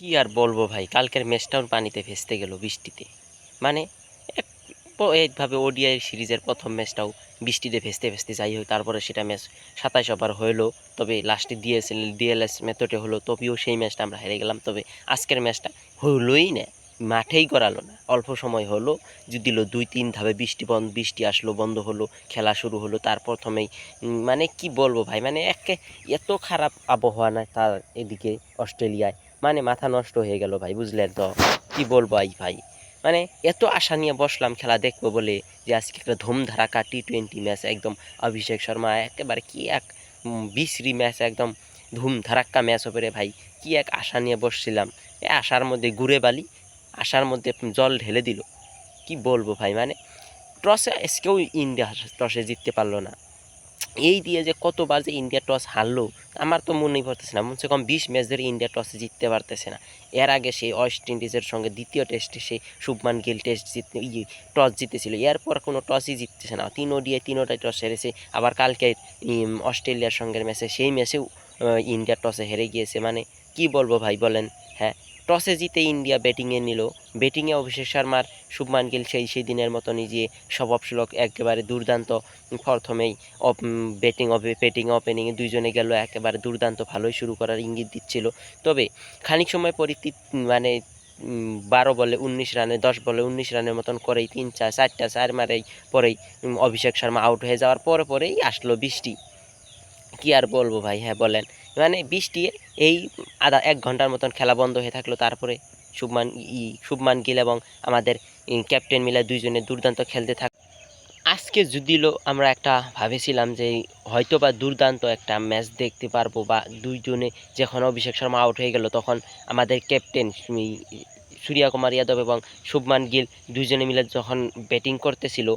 কি আর বলব ভাই? কালকের ম্যাচটাও পানিতে ভেস্তে গেল বৃষ্টিতে। মানে এইভাবে ওডিআই সিরিজের প্রথম ম্যাচটাও বৃষ্টিতে ভেস্তে ভেস্তে যাই হোক, তারপরে সেটা ম্যাচ সাতাশ ওভার হলো তবে লাস্টে ডিএসএল ডিএলএস মেথডে হলো, তবেও সেই ম্যাচটা আমরা হেরে গেলাম, তবে আজকের ম্যাচটা হলোই না, মাঠেই করালো না। অল্প সময় হলো দিল দুই তিন ধাপে বৃষ্টি বন্ধ বৃষ্টি আসলো, বন্ধ হলো, খেলা শুরু হলো, তার প্রথমেই মানে কি বলব ভাই? মানে একে, এত খারাপ আবহাওয়া না তার এদিকে অস্ট্রেলিয়ায়। মানে মাথা নষ্ট হয়ে গেল ভাই, বুঝলেন তো? কি বলব আই ভাই? মানে এত আশা নিয়ে বসলাম খেলা দেখব বলে যে আজকে একটা ধুমধারাকা টি টোয়েন্টি ম্যাচ একদম অভিষেক শর্মা, একেবারে কি এক বিশ্রী ম্যাচ একদম ধুমধারাক্কা ম্যাচ হবে রে ভাই। কি এক আশা নিয়ে বসছিলাম। এ আশার মধ্যে ঘুরে বালি, আশার মধ্যে জল ঢেলে দিল। কি বলব ভাই মানে টসে আজকেও ইন্ডিয়া টসে জিততে পারল না। এই দিয়ে যে কতবার যে ইন্ডিয়া টস হারলো, আমার তো মনেই পড়তেছে না। কমসে কম বিশ ম্যাচ ধরে ইন্ডিয়া টসে জিততে পারতেছে না। এর আগে সেই ওয়েস্ট ইন্ডিজের সঙ্গে দ্বিতীয় টেস্টে সেই শুভমান গিল টেস্ট জিততে ইয়ে টস জিতেছিল। এরপর কোনো টসই জিততেছে না। তিন ওডিআই তিনোটাই টস হেরেছে। আবার কালকে অস্ট্রেলিয়ার সঙ্গে ম্যাচে সেই ম্যাচেও ইন্ডিয়া টসে হেরে গিয়েছে। মানে কি বলব ভাই বলেন হ্যাঁ? টসে জিতে ইন্ডিয়া ব্যাটিংয়ে নিল। ব্যাটিংয়ে অভিষেক শর্মার শুভমান গিল সেই সেই দিনের মতনই যে স্বভাবসুলভ, একেবারে দুর্দান্ত প্রথমেই ব্যাটিং ব্যাটিং ওপেনিংয়ে দুইজনে গেল, একেবারে দুর্দান্ত ভালোই শুরু করার ইঙ্গিত দিচ্ছিল। তবে খানিক সময় পরে মানে বারো বলে উনিশ রানে, দশ বলে উনিশ রানের মতন করেই তিন চার, চারটা চার মারেই পরেই অভিষেক শর্মা আউট হয়ে যাওয়ার পরে পরেই আসলো বৃষ্টি। কি আর বলব ভাই? হ্যাঁ বলেন। মানে বৃষ্টি এই আধা এক ঘণ্টার মতন খেলা বন্ধ হয়ে থাকল। তারপরে শুভমান ই, শুভমান গিল এবং আমাদের ক্যাপ্টেন মিলে দুইজনে দুর্দান্ত খেলতে থাক আজকে যদিও আমরা একটা ভাবেছিলাম যে হয়তো বা দুর্দান্ত একটা ম্যাচ দেখতে পারব বা দুইজনে যখন অভিষেক শর্মা আউট হয়ে গেল, তখন আমাদের ক্যাপ্টেন সূর্যা কুমার যাদব এবং শুভমান গিল দুজনে মিলে যখন ব্যাটিং করতেছিল,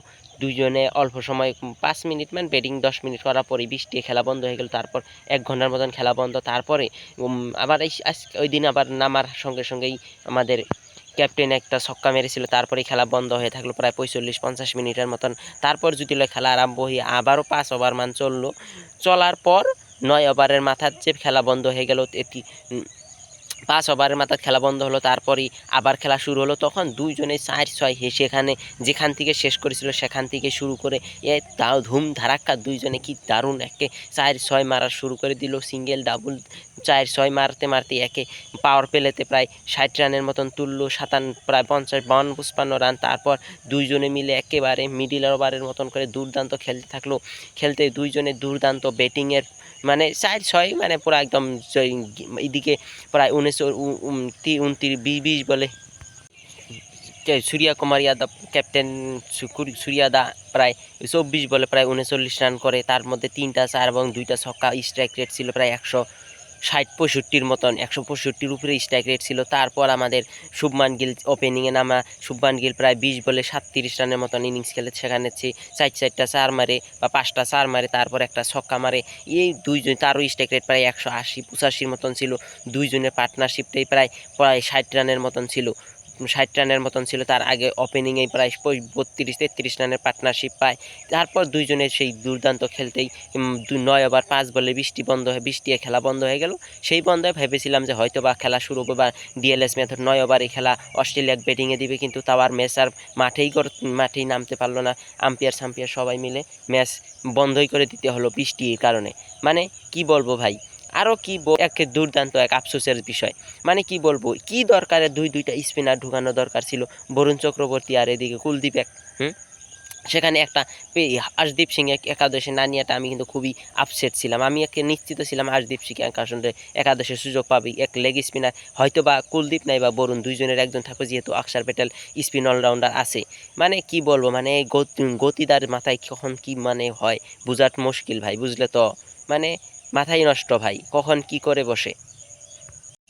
দুইজনে অল্প সময়, পাঁচ মিনিট মানে ব্যাটিং দশ মিনিট করার পরে বৃষ্টি, খেলা বন্ধ হয়ে গেল, তারপর এক ঘণ্টার মতন খেলা বন্ধ, তারপরে আবার এই ওই দিন আবার নামার সঙ্গে সঙ্গেই আমাদের ক্যাপ্টেন একটা ছক্কা মেরেছিল, তারপরে খেলা বন্ধ হয়ে থাকল প্রায় পঁয়তাল্লিশ, পঞ্চাশ মিনিটের মতন। তারপর লয় খেলা আরম্ভ হয়ে আবারও পাঁচ ওভার মান চলল। চলার পর নয় ওভারের মাথার যে খেলা বন্ধ হয়ে গেল, এটি পাঁচ ওভারের মাথা খেলা বন্ধ হলো, তারপরই আবার খেলা শুরু হলো। তখন দুইজনে চার ছয় হেসে এখানে যেখান থেকে শেষ করেছিল সেখান থেকে শুরু করে এ তাও ধুম ধারাক্কা দুইজনে কি দারুণ একে চার ছয় মারা শুরু করে দিল, সিঙ্গেল, ডাবল চার ছয় মারতে মারতে একে পাওয়ার পেলেতে প্রায় ষাট রানের মতন তুললো, সাতান, প্রায় পঞ্চাশ, বাউন্ন পুষ্পান্ন রান। তারপর দুইজনে মিলে একেবারে মিডিল ওভারের মতন করে দুর্দান্ত খেলতে থাকল। খেলতে দুইজনে দুর্দান্ত ব্যাটিংয়ের মানে চার ছয় মানে পুরো একদম এদিকে প্রায় উনিশশো উনত্রিশ বিশ বলে। সূর্যা কুমার যাদব ক্যাপ্টেন সু- সূর্যা দা প্রায় চব্বিশ বলে প্রায় উনচল্লিশ রান করে। তার মধ্যে তিনটা চার এবং দুইটা ছক্কা স্ট্রাইক রেট ছিল প্রায় একশো ষাট পঁয়ষট্টির মতন, একশো পঁয়ষট্টির উপরে স্ট্রাইক রেট ছিল। তারপর আমাদের শুভমান গিল ওপেনিংয়ে নামা। শুভমান গিল প্রায় বিশ বলে সাতত্রিশ রানের মতন ইনিংস খেলে সেখানে চার চারটা চার মারে বা পাঁচটা চার মারে, তারপর একটা ছক্কা মারে। এই দুইজন, তারও স্ট্রাইক রেট প্রায় একশো আশি, পঁচাশির মতন ছিল। দুইজনের পার্টনারশিপটাই প্রায় প্রায় ষাট রানের মতন ছিল। ষাট রানের মতন ছিল। তার আগে ওপেনিংয়ে প্রায় বত্রিশ, তেত্রিশ রানের পার্টনারশিপ পায়। তারপর দুইজনের সেই দুর্দান্ত খেলতেই নয় ওভার পাঁচ বলে বৃষ্টি বন্ধ হয়ে, বৃষ্টি খেলা বন্ধ হয়ে গেল। সেই বন্ধে ভেবেছিলাম যে হয়তো বা খেলা শুরু হবে বা ডিএলএস মেথড নয় ওভারে খেলা অস্ট্রেলিয়া ব্যাটিংয়ে দিবে। কিন্তু তাও আর ম্যাচ আর মাঠেই মাঠেই নামতে পারল না। আম্পায়ার সাম্পিয়ার সবাই মিলে ম্যাচ বন্ধই করে দিতে হলো বৃষ্টির কারণে। মানে কি বলব ভাই? আরও কি এক দুর্দান্ত এক আফসোসের বিষয়। মানে কি বলব কি দরকারে দুই দুইটা স্পিনার ঢুকানো দরকার ছিল? বরুণ চক্রবর্তী আর এদিকে কুলদীপ এক। হুম? সেখানে একটা পে- আশদীপ সিং এক একাদশে না নিয়েটা আমি কিন্তু খুবই আপসেট ছিলাম। আমি একে নিশ্চিত ছিলাম আশদীপ সিং একাদশে একাদশে সুযোগ পাবে এক লেগ স্পিনার হয়তো বা কুলদীপ নাই বা বরুণ দুইজনের একজন থাকবে যেহেতু অক্ষর প্যাটেল স্পিন অলরাউন্ডার আছে। মানে কি বলব মানে এই গতি- গতিদার মাথায় কখন কি মানে হয় বোঝাট মুশকিল ভাই বুঝলে তো? মানে মাথায় নষ্ট ভাই, কখন কি করে বসে?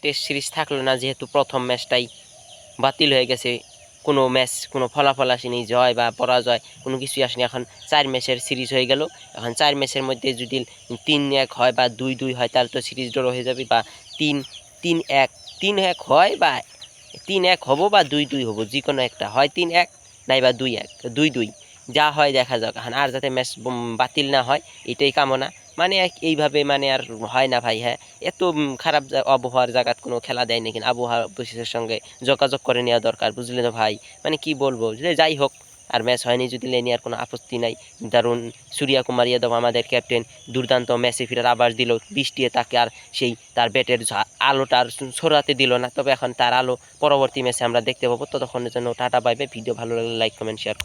টেস্ট সিরিজ থাকল না, যেহেতু প্রথম ম্যাচটাই বাতিল হয়ে গেছে, কোনো ম্যাচ কোনো ফলাফল আসেনি, জয় বা পরাজয়, কোনো কিছুই আসেনি। এখন চার ম্যাচের সিরিজ হয়ে গেল। এখন চার ম্যাচের মধ্যে যদি তিন এক হয় বা দুই দুই হয়, তাহলে তো সিরিজ ড্র হয়ে যাবে বা তিন তিন এক তিন এক হয় বা তিন এক হব বা দুই দুই হব যে কোনো একটা। হয় তিন এক, নাই বা দুই এক, দুই দুই। যা হয় দেখা যাক। আর যাতে ম্যাচ বাতিল না হয়, এটাই কামনা। মানে এইভাবে মানে আর হয় না ভাই হ্যাঁ? এত খারাপ আবহাওয়ার জায়গাত কোনো খেলা দেয় না কিন্তু আবহাওয়া অফিসের সঙ্গে যোগাযোগ করে নেওয়া দরকার, বুঝলে তো ভাই? মানে কি বলব? যে যাই হোক, আর ম্যাচ হয়নি যদি লেনি আর কোনো আপত্তি নাই। দারুণ সূর্যা কুমার যাদব, আমাদের ক্যাপ্টেন, দুর্দান্ত ম্যাচে ফিরার আবার দিল, বৃষ্টি তাকে আর সেই তার ব্যাটের আলোটা আর ছড়াতে দিল না। তবে এখন তার আলো পরবর্তী ম্যাচে আমরা দেখতে পাবো। ততক্ষণের জন্য টাটা বাইবে ভিডিও ভালো লাগলে লাইক, কমেন্ট, শেয়ার